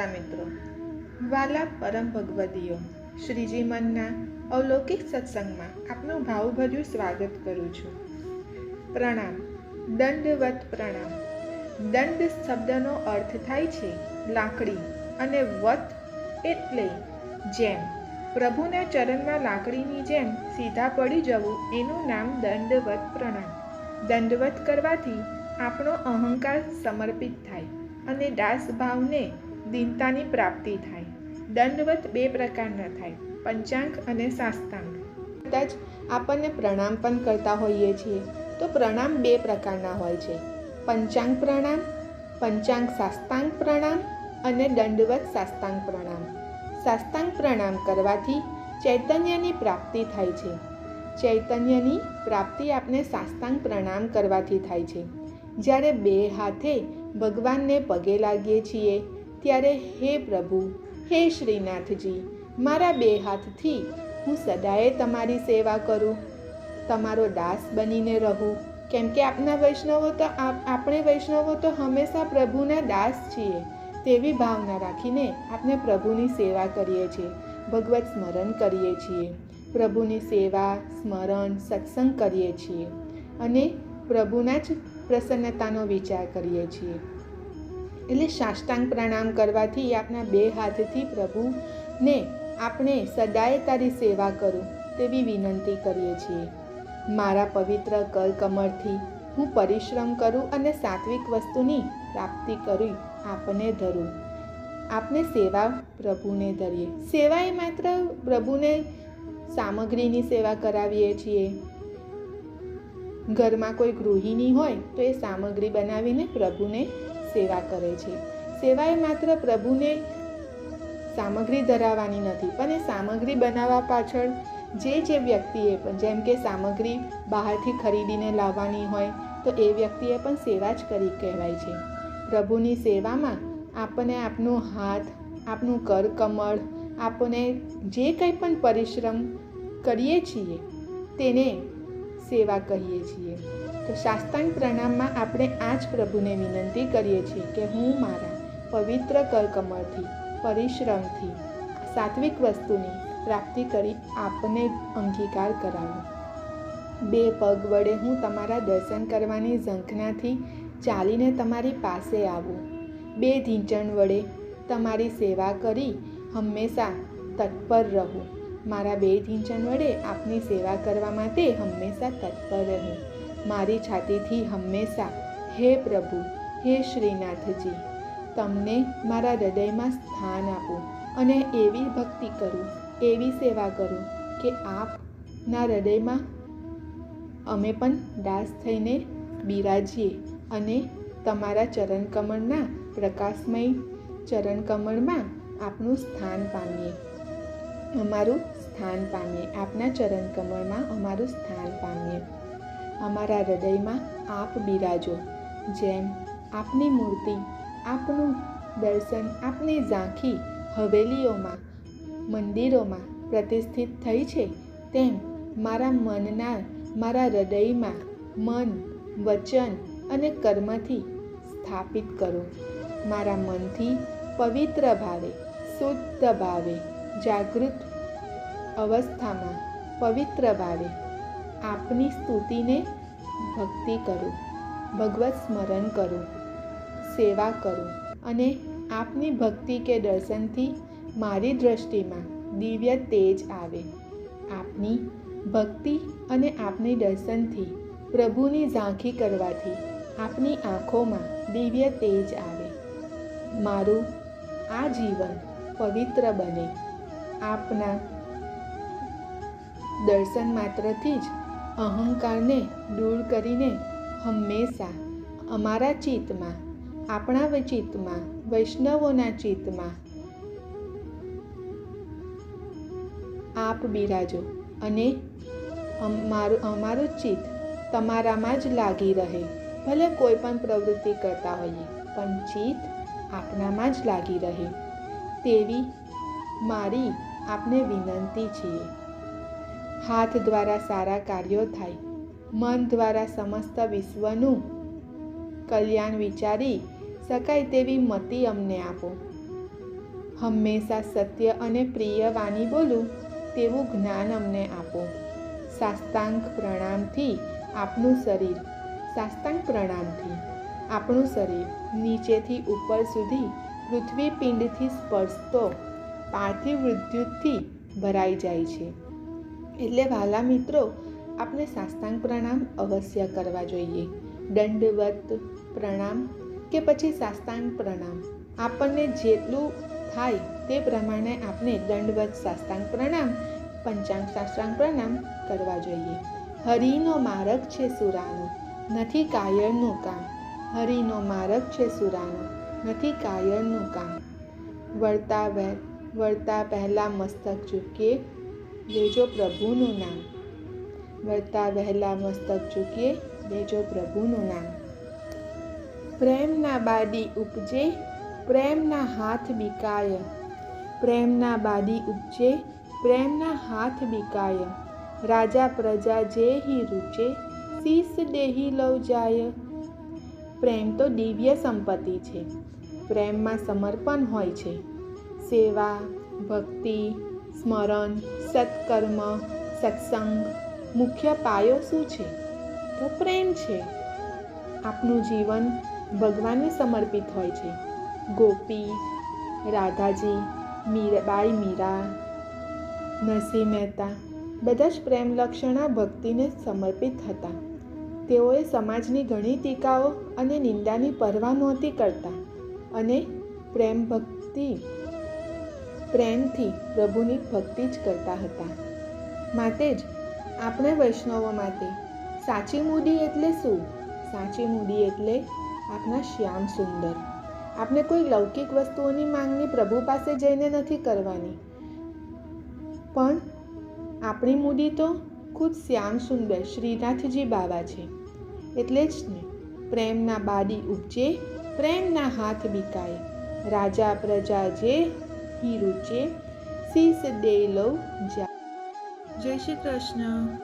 શ્રોતા મિત્રો, વાલા પરમ ભગવદીઓ, શ્રીજી મનના અવલૌકિક સત્સંગમાં આપનું ભાવભર્યું સ્વાગત કરું છું. પ્રણામ, દંડવત પ્રણામ. દંડ શબ્દનો અર્થ થાય છે લાકડી અને વત એટલે જેમ. પ્રભુના ચરણમાં લાકડીની જેમ સીધા પડી જવું એનું નામ દંડવત પ્રણામ. દંડવત કરવાથી આપણો અહંકાર સમર્પિત થાય અને દાસ ભાવને દીનતાની પ્રાપ્તિ થાય. દંડવત બે પ્રકારના થાય, પંચાંગ અને સાસ્તાંગ કદાચ આપણને પ્રણામ પણ કરતા હોઈએ છીએ, તો પ્રણામ બે પ્રકારના હોય છે. પંચાંગ પ્રણામ, પંચાંગ સાસ્તાંગ પ્રણામ અને દંડવત સાસ્તાંગ પ્રણામ. સાસ્તાંગ પ્રણામ કરવાથી ચૈતન્યની પ્રાપ્તિ થાય છે. ચૈતન્યની પ્રાપ્તિ આપણે સાસ્તાંગ પ્રણામ કરવાથી થાય છે. જ્યારે બે હાથે ભગવાનને પગે લાગીએ છીએ ત્યારે હે પ્રભુ, હે શ્રીનાથજી, મારા બે હાથથી હું સદાય તમારી સેવા કરું. તમારો દાસ બનીને રહું. કેમ કે આપના વૈષ્ણવો તો આપણે વૈષ્ણવો તો હંમેશા પ્રભુના દાસ છીએ. તેવી ભાવના રાખીને આપણે પ્રભુની સેવા કરીએ છીએ. ભગવત સ્મરણ કરીએ છીએ. પ્રભુની સેવા, સ્મરણ, સત્સંગ કરીએ છીએ. અને પ્રભુના જ પ્રસન્નતાનો વિચાર કરીએ છીએ. એટલે સાષ્ટાંગ પ્રણામ કરવાથી આપણા બે હાથથી પ્રભુને આપણે સદાય તારી સેવા કરું તેવી વિનંતી કરીએ છીએ. મારા પવિત્ર કરકમળથી હું પરિશ્રમ કરું અને સાત્વિક વસ્તુની પ્રાપ્તિ કરી આપને ધરું. આપને સેવા પ્રભુને ધરીએ. સેવા એ માત્ર પ્રભુને સામગ્રીની સેવા કરાવીએ છીએ. ઘરમાં કોઈ ગૃહિણી હોય તો એ સામગ્રી બનાવીને પ્રભુને સેવા કરે છે. સેવા એ માત્ર પ્રભુને સામગ્રી ધરાવવાની નથી, પણ એ સામગ્રી બનાવવા પાછળ જે જે વ્યક્તિએ પણ, જેમ કે સામગ્રી બહારથી ખરીદીને લાવવાની હોય, તો એ વ્યક્તિએ પણ સેવા જ કરી કહેવાય છે. પ્રભુની સેવામાં આપણને આપનું હાથ, આપનું કર કમળ, આપણને જે કંઈ પણ પરિશ્રમ કરીએ છીએ, તેને સેવા કહીએ છીએ. તો શાસ્ત્રાંગ પ્રણામમાં આપણે આ જ પ્રભુને વિનંતી કરીએ છીએ કે હું મારા પવિત્ર કરકમળથી પરિશ્રમથી, સાત્વિક વસ્તુની પ્રાપ્તિ કરી આપને અંગીકાર કરાવો. બે પગ વડે હું તમારા દર્શન કરવાની ઝંખનાથી ચાલીને તમારી પાસે આવું. બે ધીંચણ વડે તમારી સેવા કરી હંમેશા તત્પર રહું. મારા બે ઢીંચણ વડે આપની સેવા કરવા માટે હંમેશા તત્પર રહું. મારી છાતીથી હંમેશા, હે પ્રભુ, હે શ્રીનાથજી, તમને મારા હૃદયમાં સ્થાન આપું અને એવી ભક્તિ કરું, એવી સેવા કરું કે આપના હૃદયમાં અમે પણ દાસ થઈને બિરાજીએ અને તમારા ચરણકમળના પ્રકાશમય ચરણકમળમાં આપનું સ્થાન પામીએ. અમારું સ્થાન પામીએ. આપના ચરણ કમળમાં અમારું સ્થાન પામીએ. અમારા હૃદયમાં આપ બિરાજો. જેમ આપની મૂર્તિ, આપનું દર્શન આપની ઝાંખી હવેલીઓમાં, મંદિરોમાં પ્રતિષ્ઠિત થઈ છે, તેમ મારા મનના, મારા હૃદયમાં મન, વચન અને કર્મથી સ્થાપિત કરો. મારા મનથી પવિત્ર ભાવે, શુદ્ધ ભાવે. જાગૃત અવસ્થામાં પવિત્ર ભાવે આપની સ્તુતિને ભક્તિ કરું, ભગવત સ્મરણ કરું, સેવા કરું અને આપની ભક્તિ કે દર્શનથી મારી દ્રષ્ટિમાં દિવ્ય તેજ આવે. આપની ભક્તિ અને આપની દર્શનથી પ્રભુની ઝાંખી કરવાથી આપની આંખોમાં દિવ્ય તેજ આવે. મારું આ જીવન પવિત્ર બને. આપના દર્શન માત્રથી જ અહંકારને દૂર કરીને હંમેશા અમારા ચિત્તમાં, આપણા ચિત્તમાં, વૈષ્ણવોના ચિત્તમાં આપ બિરાજો અને અમારું અમારું ચિત્ત તમારામાં જ લાગી રહે. ભલે કોઈ પણ પ્રવૃત્તિ કરતા હોઈએ, પણ ચિત્ત આપણામાં જ લાગી રહે. તેવી મારી આપને વિનંતી છીએ. હાથ દ્વારા સારા કાર્યો થાય, મન દ્વારા સમસ્ત વિશ્વનું કલ્યાણ વિચારી શકાય તેવી મતિ અમને આપો. હંમેશા સત્ય અને પ્રિય વાણી બોલું તેવું જ્ઞાન અમને આપો. સાષ્ટાંગ પ્રણામથી આપનું શરીર, સાષ્ટાંગ પ્રણામથી આપણું શરીર નીચેથી ઉપર સુધી પૃથ્વી પિંડથી સ્પર્શતો પાર્થિવ વિદ્યુતથી ભરાઈ જાય છે. એટલે વાલા મિત્રો, આપણે સાષ્ટાંગ પ્રણામ અવશ્ય કરવા જોઈએ. દંડવત, પ્રણામ કે પછી સાષ્ટાંગ પ્રણામ. આપણને જેટલું થાય તે પ્રમાણે આપણે દંડવત, સાષ્ટાંગ પ્રણામ, પંચાંગ સાષ્ટાંગ પ્રણામ કરવા જોઈએ. હરિનો માર્ગ છે સુરાનો, નથી કાયરનું કામ. હરિનો માર્ગ છે સુરાનો, નથી કાયરનું કામ. વળતા વહે વળતા પહેલાં મસ્તક ઝૂકીએ લેજો પ્રભુનું નામ. વળતા વહેલા મસ્તક ઝૂકીએ લેજો પ્રભુનું નામ. પ્રેમના બાદી ઉપજે, પ્રેમના હાથ બિકાય. પ્રેમના બાદી ઉપજે, પ્રેમના હાથ બિકાય. રાજા પ્રજા જે હી રૂચે શીસ દેહી લવ જાય. પ્રેમ તો દિવ્ય સંપત્તિ છે. પ્રેમમાં સમર્પણ હોય છે. સેવા, ભક્તિ, સ્મરણ, સત્કર્મ, સત્સંગ, મુખ્ય પાયો શું છે? તો પ્રેમ છે. આપનું જીવન ભગવાનને સમર્પિત હોય છે. ગોપી, રાધાજી મીરાબાઈ મીરા, નરસિંહ મહેતા, બધા જ પ્રેમ લક્ષણા ભક્તિને સમર્પિત હતા. તેઓએ સમાજની ઘણી ટીકાઓ અને નિંદાની પરવા નહોતી કરતા અને પ્રેમ ભક્તિ પ્રેમથી પ્રભુની ભક્તિ જ કરતા હતા. માટે જ આપણે વૈષ્ણવો માટે સાચી મૂડી એટલે શું? સાચી મૂડી એટલે આપણા શ્યામ સુંદર. આપણે કોઈ લૌકિક વસ્તુઓની માંગણી પ્રભુ પાસે જઈને નથી કરવાની. પણ આપણી મૂડી તો ખુદ શ્યામ સુંદર શ્રીનાથજી બાવા છે. એટલે જ ને, પ્રેમના બાડી ઉપજે, પ્રેમના હાથ બીકાય. રાજા પ્રજા જે હીરુચે શીશ દે લવ જા જય શ્રી કૃષ્ણ.